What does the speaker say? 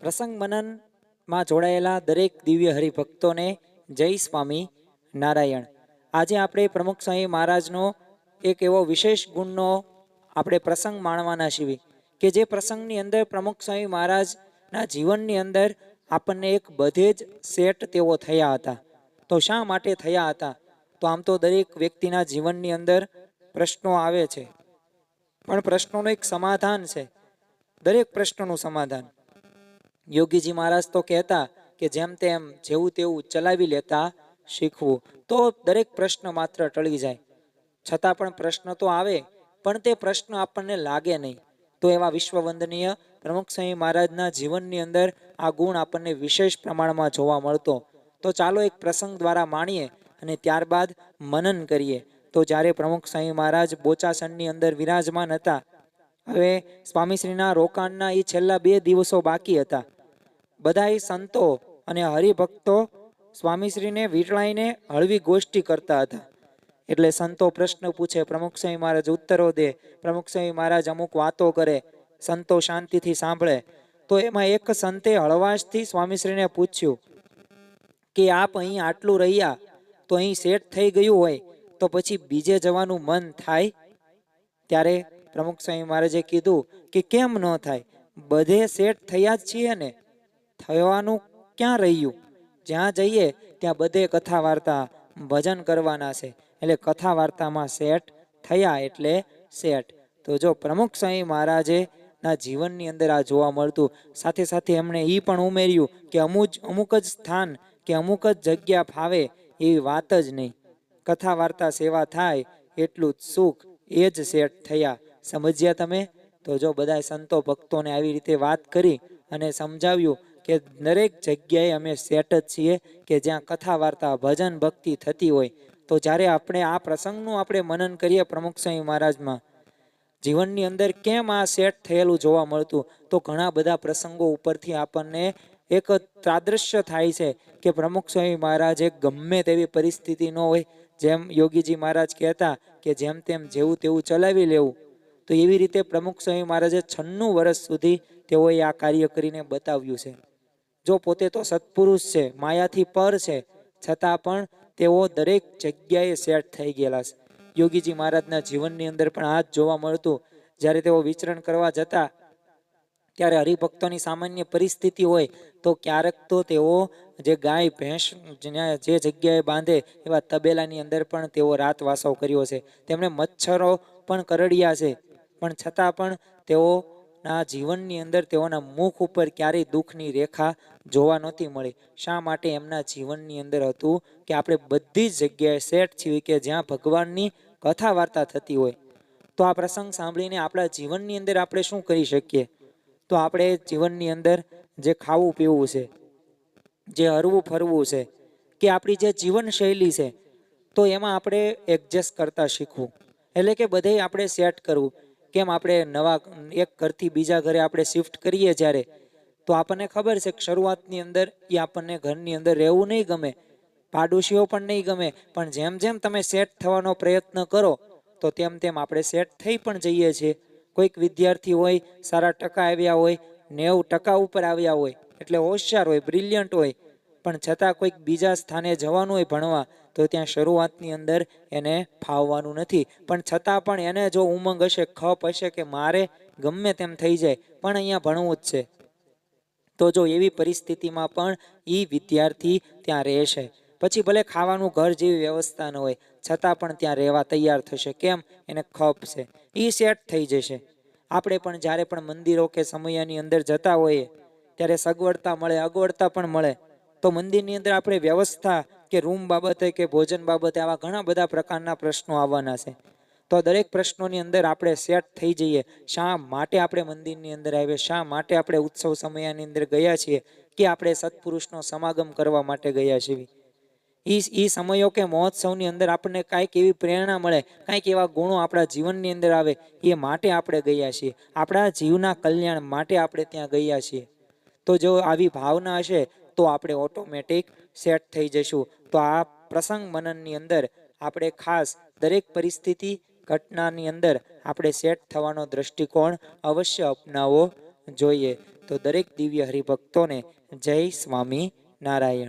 પ્રસંગ મનનમાં જોડાયેલા દરેક દિવ્ય હરિભક્તોને જય સ્વામી નારાયણ. આજે આપણે પ્રમુખ સ્વામી મહારાજનો એક એવો વિશેષ ગુણનો આપણે પ્રસંગ માણવાના છીએ કે જે પ્રસંગની અંદર પ્રમુખ સ્વામી મહારાજના જીવનની અંદર આપણને એક બધે જ સેટ તેઓ થયા હતા. તો શા માટે થયા હતા? તો આમ તો દરેક વ્યક્તિના જીવનની અંદર પ્રશ્નો આવે છે. પણ પ્રશ્નોનું એક સમાધાન છે. દરેક પ્રશ્નોનું સમાધાન. યોગીજી મહારાજ તો કહેતા કે જેમ તેમ જેવું તેવું ચલાવી લેતા શીખવું. તો દરેક પ્રશ્ન માત્ર ટળી જાય. છતાં પણ પ્રશ્ન તો આવે, પણ તે પ્રશ્ન આપણને લાગે નહીં. તો એવા વિશ્વવંદનીય પ્રમુખ સ્વામી મહારાજના જીવનની અંદર આ ગુણ આપણને વિશેષ પ્રમાણમાં જોવા મળતો. તો ચાલો એક પ્રસંગ દ્વારા માણીએ અને ત્યારબાદ મનન કરીએ. તો જ્યારે પ્રમુખ સ્વામી મહારાજ બોચાસણની અંદર વિરાજમાન હતા, હવે સ્વામીશ્રીના રોકાણના એ છેલ્લા બે દિવસો બાકી હતા. બધાય સંતો અને હરિભક્તો સ્વામીશ્રીને વીટળાઈને હળવી ગોષ્ઠી કરતા હતા. એટલે સંતો પ્રશ્ન પૂછે, પ્રમુખ સ્વામી મહારાજ, ઉત્તરો દે. પ્રમુખ સ્વામી મહારાજ અમુક વાતો કરે, સંતો શાંતિથી સાંભળે. તો એમાં એક સંતે હળવાશથી સ્વામીશ્રીને પૂછ્યું કે, આપ અહીં આટલું રહ્યા, તો અહીં સેટ થઈ ગયું હોય તો પછી બીજે જવાનું મન થાય, ત્યારે પ્રમુખ સ્વામી મહારાજે કીધું કે કેમ ન થાય? બધે સેટ થયા જ છીએ ને, થવાનું ક્યાં રહ્યું? જ્યાં જઈએ ત્યાં બધે કથા વાર્તા ભજન કરવાના છે. એટલે કથા વાર્તામાં સેટ થયા એટલે સેટ. તો જો પ્રમુખ સ્વામી મહારાજે ના જીવનની અંદર આ જોવા મળતું, સાથે સાથે એમણે એ પણ ઉમેર્યું કે અમુક અમુક જ સ્થાન કે અમુક જ જગ્યા ફાવે એવી વાત જ નહીં. કથા વાર્તા સેવા થાય, એટલું જ સુખ એ જ સેટ થયા. સમજ્યા તમે? તો જો બધા સંતો ભક્તોને આવી રીતે વાત કરી અને સમજાવ્યું કે દરેક જગ્યાએ અમે સેટ જ છીએ કે જ્યાં કથા વાર્તા ભજન ભક્તિ થતી હોય, તો જ્યારે આપણે આ પ્રસંગનું આપણે મનન કરીએ પ્રમુખ સ્વામી મહારાજમાં, જીવનની અંદર કેમ આ સેટ થયેલું જોવા મળતું? તો ઘણા બધા પ્રસંગો ઉપરથી આપણને એક તાદ્રશ્ય થાય છે કે પ્રમુખ સ્વામી મહારાજે ગમે તેવી પરિસ્થિતિ ન હોય જેમ યોગીજી મહારાજ કહેતા કે જેમ તેમ જેવું તેવું ચલાવી લેવું, તો એવી રીતે પ્રમુખ સ્વામી મહારાજે છન્નું વર્ષ સુધી તેઓએ આ કાર્ય કરીને બતાવ્યું છે. જો પોતે તો સત્પુરુષ છે, માયાથી પર છે, છતાં પણ તેઓ દરેક જગ્યાએ સેટ થઈ ગયેલા છે. યોગીજી મહારાજના જીવનની અંદર પણ આ જ જોવા મળતું, જ્યારે તેઓ વિચરણ કરવા જતા, ત્યારે હરિભક્તોની સામાન્ય પરિસ્થિતિ હોય તો ક્યારેક તો તેઓ જે ગાય, ભેંસ જે જગ્યાએ બાંધે એવા તબેલાની અંદર પણ તેઓ રાત વાસવ કર્યો છે. તેમણે મચ્છરો પણ કરડ્યા છે. પણ છતાં પણ તેઓના જીવનની અંદર તેઓના મુખ ઉપર ક્યારેય દુઃખની રેખા જોવા નહોતી મળી. શા માટે એમના જીવનની અંદર હતું કે આપણે બધી જ જગ્યાએ સેટ છીએ કે જ્યાં ભગવાનની કથા વાર્તા થતી હોય? તો આ પ્રસંગ સાંભળીને આપણા જીવનની અંદર આપણે શું કરી શકીએ? તો આપણે જીવનની અંદર જે ખાવું પીવું છે, જે હરવું ફરવું છે, કે આપણી જે જીવનશૈલી છે, તો એમાં આપણે એડજસ્ટ કરતા શીખવું. એટલે કે બધે આપણે સેટ કરવું. કેમ આપણે નવા એક ઘરથી બીજા ઘરે આપણે શિફ્ટ કરીએ જ્યારે, તો આપણને ખબર છે કે શરૂઆતની અંદર એ આપણને ઘરની અંદર રહેવું નહીં ગમે, પાડોશીઓ પણ નહીં ગમે, પણ જેમ જેમ તમે સેટ થવાનો પ્રયત્ન કરો, તો તેમ તેમ આપણે સેટ થઈ પણ જઈએ છીએ. કોઈક વિદ્યાર્થી હોય, સારા ટકા આવ્યા હોય નેવું ટકા ઉપર આવ્યા હોય, એટલે હોશિયાર હોય બ્રિલિયન્ટ હોય. પણ છતાં કોઈક બીજા સ્થાને જવાનું હોય ભણવા, તો ત્યાં શરૂઆતની અંદર એને ફાવવાનું નથી. પણ છતાં પણ એને જો ઉમંગ હશે, ખપ હશે કે મારે ગમે તેમ થઈ જાય, પણ અહીંયા ભણવું જ છે. તો જો એવી પરિસ્થિતિમાં પણ એ વિદ્યાર્થી ત્યાં રહેશે. પછી ભલે ખાવાનું ઘર જેવી વ્યવસ્થા ન હોય, છતાં પણ ત્યાં રહેવા તૈયાર થશે. કેમ? એને ખપ છે. એ સેટ થઈ જશે. આપણે પણ જ્યારે પણ મંદિરો કે સમયની અંદર જતા હોઈએ, ત્યારે સગવડતા મળે, અગવડતા પણ મળે. તો મંદિરની અંદર આપણે વ્યવસ્થા કે રૂમ બાબતે કે ભોજન બાબતે આવા ઘણા બધા પ્રકારના પ્રશ્નો આવવાના છે. તો દરેક પ્રશ્નોની અંદર આપણે સેટ થઈ જઈએ, શા માટે આપણે મંદિરની અંદર આવીએ, શા માટે આપણે ઉત્સવ સમયની અંદર ગયા છીએ, કે આપણે સત્પુરુષનો સમાગમ કરવા માટે ગયા છીએ. એ એ સમયો કે મહોત્સવની અંદર આપણને કાંઈક એવી પ્રેરણા મળે, કાંઈક એવા ગુણો આપણા જીવનની અંદર આવે, એ માટે આપણે ગયા છીએ. આપણા જીવના કલ્યાણ માટે આપણે ત્યાં ગયા છીએ. તો જો આવી ભાવના હશે, તો આપણે ઓટોમેટિક સેટ થઈ જશું. તો આ પ્રસંગ મનનની અંદર આપણે ખાસ દરેક પરિસ્થિતિ ઘટનાની અંદર આપણે સેટ થવાનો દ્રષ્ટિકોણ અવશ્ય અપનાવવો જોઈએ. તો દરેક દિવ્ય હરિભક્તોને જય સ્વામી નારાયણ